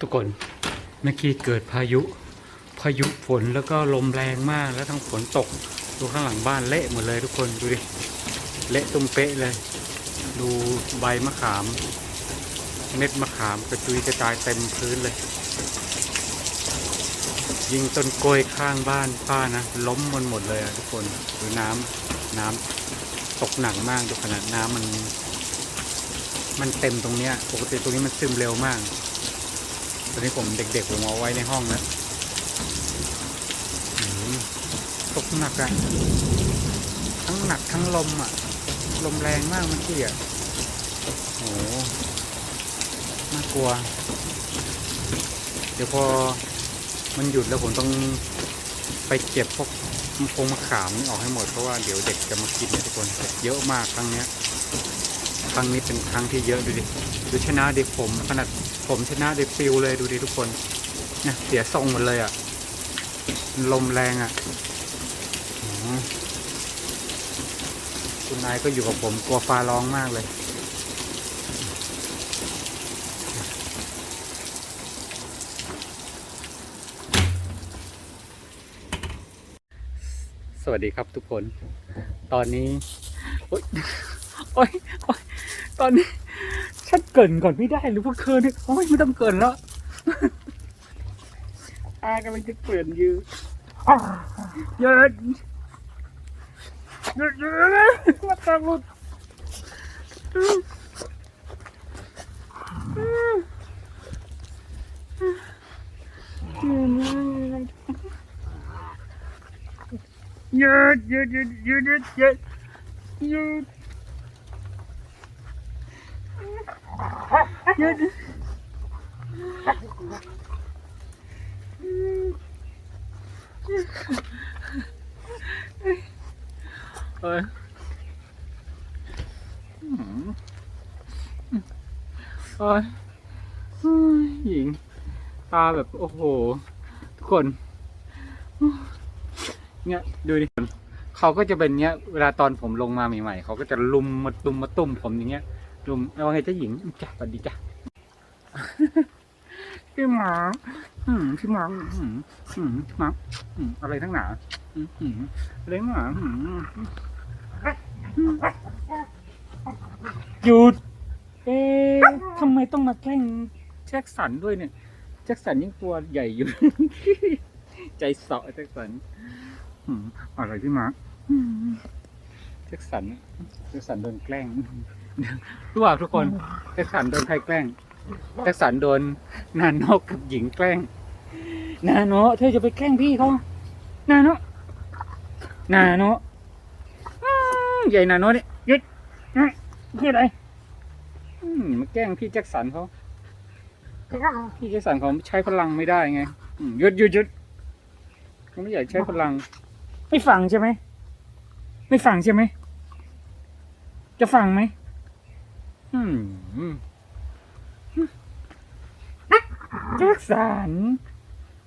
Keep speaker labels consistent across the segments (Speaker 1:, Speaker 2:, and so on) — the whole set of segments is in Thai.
Speaker 1: ทุกคนเมื่อกี้เกิดพายุ พายุฝนแล้วก็ลมแรงมากแล้วทั้งฝนตกดูข้างหลังบ้านเละหมดเลยทุกคนดูดิเละตุ้มเป๊ะเลย ดูใบมะขาม เม็ดมะขามกระจุยกระจายเต็มพื้นเลย ยิงต้นกล้วยข้างบ้านป้านะล้มมันหมดเลยอะทุกคนดูน้ำน้ำตกหนักมากดูขนาดน้ำมัน มันเต็มตรงเนี้ยปกติตรงนี้มันซึมเร็วมาก อนนี้ผมเด็กๆผมเอาไว้ในห้องนะตกหนักอะทั้งหนักทั้งลมอะลมแรงมากเมื่อกี้อะโอ้โหน่ากลัว เดี๋ยวพอมันหยุดแล้วผมต้องไปเก็บพวกพงมะขามนี่ออกให้หมดเพราะว่าเดี๋ยวเด็กจะมากินเนี่ยทุกคนเยอะมากครั้งเนี้ยครั้งนี้เป็นครั้งที่เยอะดูดิดูชนะดิผมขนาด ผมชนะเดิฟิวเลยดูดิทุกคน เนี่ยเสียทรงหมดเลยอะ่ะ ลมแรงอะ่ะคุณนายก็อยู่กับผมกลัวฟ้าร้องมากเลย สวัสดีครับทุกคน ตอนนี้ โอ๊ย โอ๊ย โอ๊ย ตอนนี้ฉัน เกรินก่อนไม่ได้หรือพวกเธอเนี่ยโอ้ยไม่ต้องเกรินแล้วอากำลังจะเกรินอยู่อ้าวเยอะเยอะเยอะมาตามหลุดเยอะเยอะเยอะเยอะเยอะเยอะเยอะเยอะเอ้ยอืมเอ้ยเฮ้ยหญิง ตาแบบ โอ้โห ทุกคน เนี่ย ดูดิ เขาก็จะเป็นเนี้ย เวลาตอนผมลงมาใหม่ๆ เขาก็จะลุมมาตุมมาตุ้มผมอย่างเงี้ย ลุมเอาไงเจ้าหญิงจ้ะสวัสดีจ้ะพี่หมาอืมพี่หมาอืมอืมหมาอืมอะไรทั้งหนาอืมอืมอะไรทั้งหนาอืมหยุด เอ๊ะทำไมต้องมาแกล้งแจ็คสันด้วยเนี่ย แจ็คสันยังตัวใหญ่อยู่ ใจเสาะแจ็คสัน อืมอะไรพี่หมา แจ็คสันแจ็คสันโดนแกล้งรู้ว่าทุกคนแจ็คสันโดนใครแกล้งแจ็คสันโดนนาโนกับหญิงแกล้ง นาโนเธอจะไปแกล้งพี่เขานาโนนาโนใหญ่นาโนเนี่ยหยุดหยุดคืออะไรมาแกล้งพี่แจ็คสันเขาพี่แจ็คสันเขาใช้พลังไม่ได้ไงหยุดหยุดหยุดเขาไม่อยากใช้พลัง ไม่ฟังใช่ไหม ไม่ฟังใช่ไหม จะฟังไหมอืมแจ็คสัน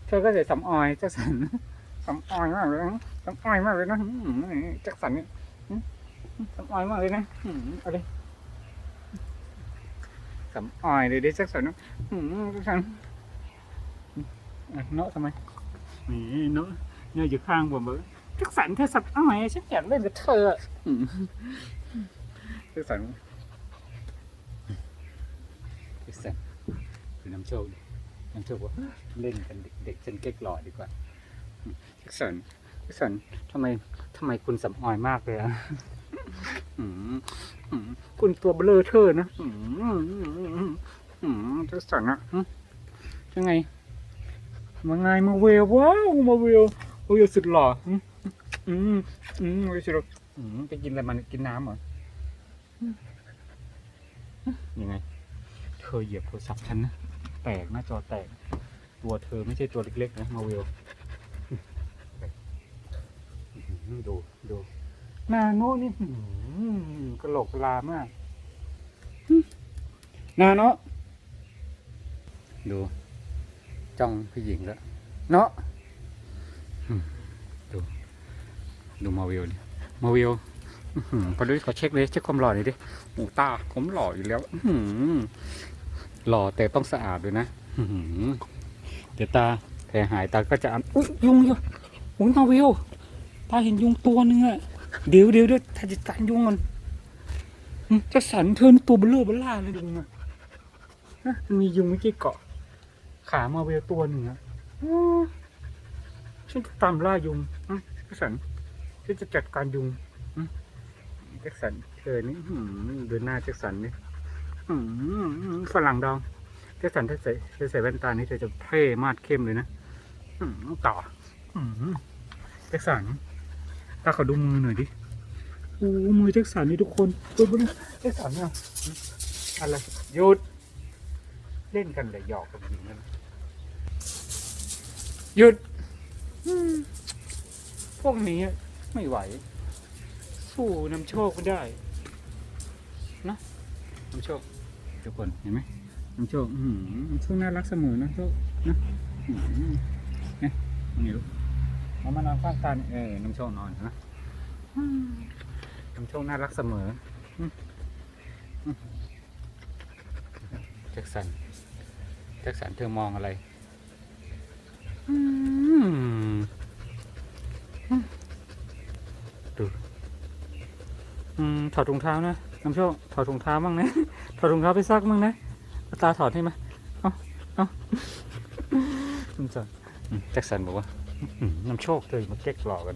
Speaker 1: เธอก็จะสำออยแจ็คสันสำออยมากเลยนะสำออยมากเลยนะอืมแจ็คสันเนี่ยอืมสำออยมากเลยนะอืมเอาเลยสำออยเลยดิแจ็คสันนะอืมแจ็คสันอะโนะทำไมนี่โนะเนี่ยอยู่ข้างผมบอก แจ็คสันเธอสำออยฉันอยากเล่นกับเธออะอืมแจ็คสันพี่สันคือน้ำโชคดิน้ำโชคว่าเล่นกันเด็กๆฉันเก๊กหล่อดีกว่าพี่สันพี่สันทำไมทำไมคุณสำออยมากเลยอะคุณตัวเบลอเธอนะอืมอืมพี่สันอะยังไงมาไงมาเวลว้าวมาเวลมาเวลสุดหล่อ อืมอืมอืมมาเวลสุดหล่ออืมไปกินอะไรมันกินน้ำเหรออืมยังไง เธอเหยียบโทรศัพท์ฉันนะแตกหน้าจอแตก ตัวเธอไม่ใช่ตัวเล็กๆนะมาเวลดูดูหนาโน่นี่อื้อหือกระโหลกกะลามากนาโนดูจ้องผู้หญิงแล้วเนาะอืมดู ดูมาเวลดิมาเวลอื้อหือพอดูขอเช็คเลยเช็คความหล่อหน่อยดิหูตาผมหล่ออยู่แล้วอืหล่อแต่ต้องสะอาดด้วยนะเดี๋ยวตาแผลหายตาก็จะอันอุ้ยยุงอยู่อุ้ยมาวิวตาเห็นยุงตัวหนึงอะเดี๋ยวเดี๋ยวเดี๋ยวถ้าจะตันยุงก่อนจะสันเทินตัวเบลอเบล่าเลยดูนะฮะมียุงเมื่อกี้เกาะ ขามาเวลตัวหนึ่งอะฉันตามล่ายุงอืมแจ็คสัน ฉันจะจัดการยุงอืมแจ็คสันเธอนี่อื้อหือดูหน้าแจ็คสันนี่อื้อหือฝรั่งดองแจ็คสันถ้าใส่ถ้าใส่แว่นตานี่เธอจะเท่มาดเข้มเลยนะอื้อหือต่ออื้อหือแจ็คสันตาขอดูมือหน่อยดิโอ้มือแจ็คสันนี่ทุกคนดูดูแจ็คสันเนี่ยอะไรหยุดเล่นกันเลยหยอกกันอย่างนั้นหยุดอืมพวกนี้ ไม่ไหว สู้นำโชคไม่ได้นะนำโชคทุกคนเห็นไหมนำโชคอืมนำโชคน่ารักเสมอนะโชคนะเนี่ยนี่ลูกเอามานอนข้างกันเออนำโชคนอนนะนำโชคน่ารักเสมอแจ็คสันแจ็คสันเธอมองอะไร อืมดู อืมถอดรองเท้านะน้ำโชคถอดรองเท้าบ้างนะถอดรองเท้าไปซักบ้างนะเอาตาถอดให้ไหมเอาเอาน้ำสันอืมแจ็คสันบอกว่าอืมน้ำโชคเธอมาเก๊กหลอกกัน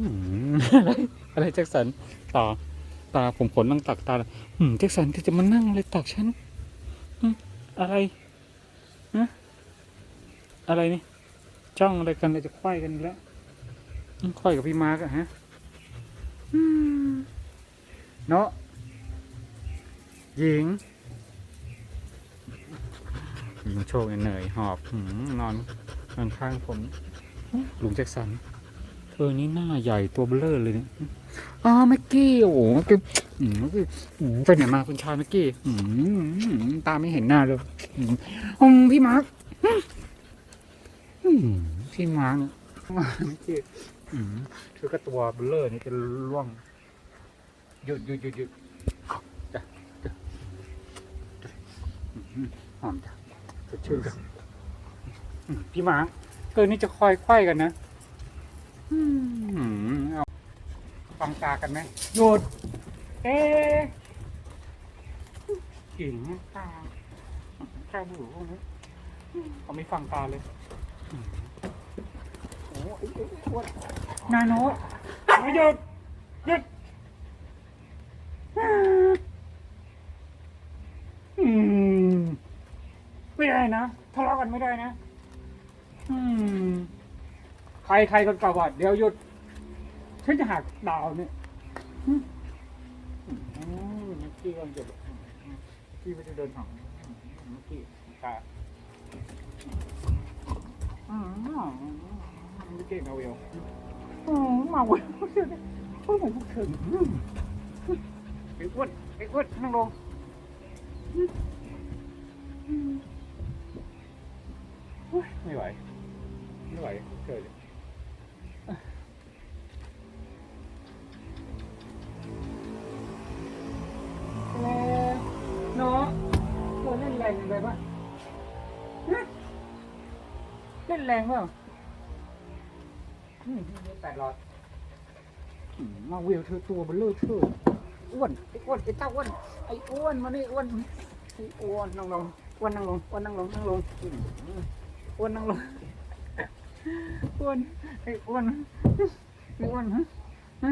Speaker 1: อืมอะไรอะไรแจ็คสันตาตาผมขนนั่งตักตาอืมแจ็คสันเธอจะมานั่งอะไรตักฉันอืมอะไรอะไรนี่จ้องอะไรกันเราจะไขว้กันอีกแล้วอืมไขว้กับพี่มาร์กอะฮะอืม เนาะหญิงหญิงโชคเหนื่อยหอบนอนนอนข้างผมลุงแจ็คสันเธอนี่หน้าใหญ่ตัวเบลอเลยเนี่ยอ๋อแม็กกี้โอ้โหแม็กกี้อืมแม็กกี้อืมไปไหนมาคุณชายแม็กกี้อืมตาไม่เห็นหน้าเลยอืมพี่มาร์กพี่มาร์กเนี่ยไม่เจ็บอืมคือก็ตัวเบลเลอร์นี่จะล่วง หยุดหยุดหยุดหยุดจ้ะจ้ะจ้ะอืมหอมจ้ะสดชื่นจ้ะอืมพี่มาร์กเออนี่จะคอยไขว้กันนะอืมเอาฟังตากันไหมหยุดเอ๊ะกิ่งตาตาบูพวกนี้เขาไม่ฟังตาเลยโอ้ยไอ้อ้วนนาโนตมาหยุดหยุดอืมไม่ได้ นะทะเลาะกันไม่ได้นะอืม ใครใครคนเก่าว่าเดี๋ยวหยุดฉันจะหักดาวเนี่ยอืมอืมเมื่อกี้กำลังจะบอกเมื่ไม่ได้เดินห่างเมื่อกี้ตาอืมไม่เก่งเอาเอวอืมเมาเว้ยช่วยผมพูดถึงไอ้อ้วนไอ้อ้วนนั่งลงโอ๊ย ไม่ไหว ไม่ไหวเกิดเอ๊ะเนาะตัวเล่นแรงไปป่ะฮะเล่นแรงเปล่าอืมแปดร้อยอืมมาเวลเธอตัวเบลเลอร์เธออ้วนไอ้อ้วนไอ้เต้าอ้วนไอ้อ้วนมานี่อ้วนไอ้อ้วนนั่งลงอ้วนนั่งลงอ้วนนั่งลงนั่งลง อ้วนนั่งลงอ้วนไอ้อ้วนไอ้อ้วนฮะฮะ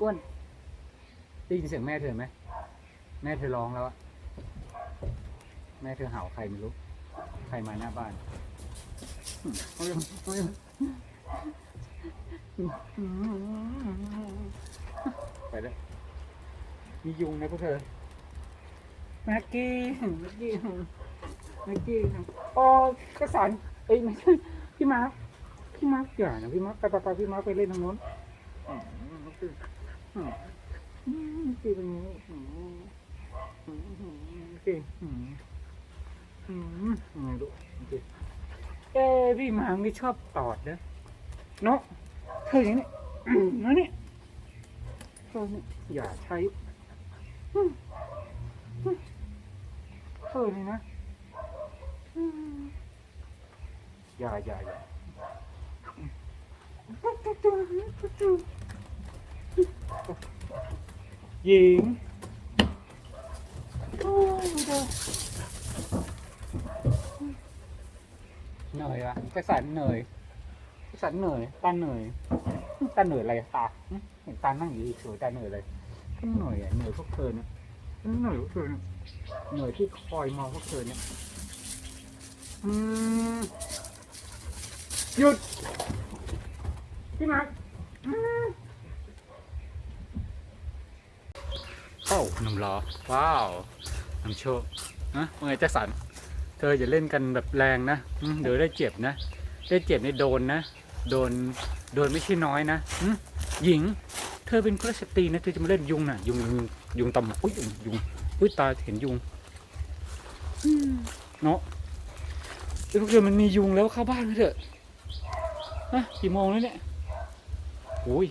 Speaker 1: อ้วนได้ยินเสียงแม่เธอไหมแม่เธอร้องแล้วอะแม่เธอเห่าใครไม่รู้ใครมาหน้าบ้านอืมเอายู่เอาอยู่ไปเลยมียุงนะพวกเธอแม็กกี้แม็กกี้ แม็กกี้โอ้กระสันเอ้ยไม่ใช่พี่มาร์คพี่มาร์คอย่านะพี่มาร์คไปไปไปพี่มาร์คไปเล่นทางโน้นอืมแม็กกี้อืมอืมแม็กกี้เป็นไงอืมอืมอืมแม็กกี้อืมอืมยังไงลูกแม็กกี้เอ้ยพี่มาร์คนี่ชอบตอดนะเนาะเธออย่างนี้นะนี่เธอนี่อย่าใช้อืมอืมเธอนี่นะ อย่าอย่าอย่าหญิงโอ้ยเด้อเหนื่อยอะแจ็คสันเหนื่อยแจ็คสันเหนื่อยตาเหนื่อยตาเหนื่อยอะไรตาเห็นตานั่งอยู่เฉยตาเหนื่อยเลยฉันเหนื่อยอะเหนื่อยพวกเธอเนี่ยฉันเหนื่อยพวกเธอเนี่ยเหนื่อยที่คอยมองพวกเธอเนี่ย อืมหยุดพี่มาร์คอืมเข้าหนุ่มรอว้าว น้ำโชคนะว่าไงแจ็คสัน เธออย่าเล่นกันแบบแรงนะอืมเดี๋ยวได้เจ็บนะ ได้เจ็บในโดนนะ โดน โดนไม่ใช่น้อยนะอืมหญิง เธอเป็นกุลสตรีนะ เธอจะมาเล่นยุงนะยุงยุงยุงตำอุ้ยยุงยุงอุ้ยตาเห็นยุงอืมเนาะ เดี๋ยวพวกเธอมันมียุงแล้วเข้าบ้านเถอะฮะกี่โมงแล้วเนี่ยโอ้ย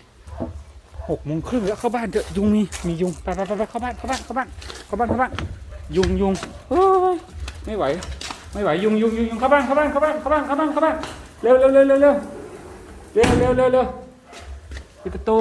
Speaker 1: หกโมงครึ่งแล้วเข้าบ้านเถอะยุงมีมียุงไปไปไปไปเข้าบ้านเข้าบ้านเข้าบ้านเข้าบ้านเข้าบ้านยุงยุงโอ้ยไม่ไหว ไม่ไหวยุงยุงยุงยุงเข้าบ้านเข้าบ้านเข้าบ้านเข้าบ้านเข้าบ้านเข้าบ้านเร็วเร็วเร็วเร็วเร็วเร็วเร็วเร็วเร็วปิดประตู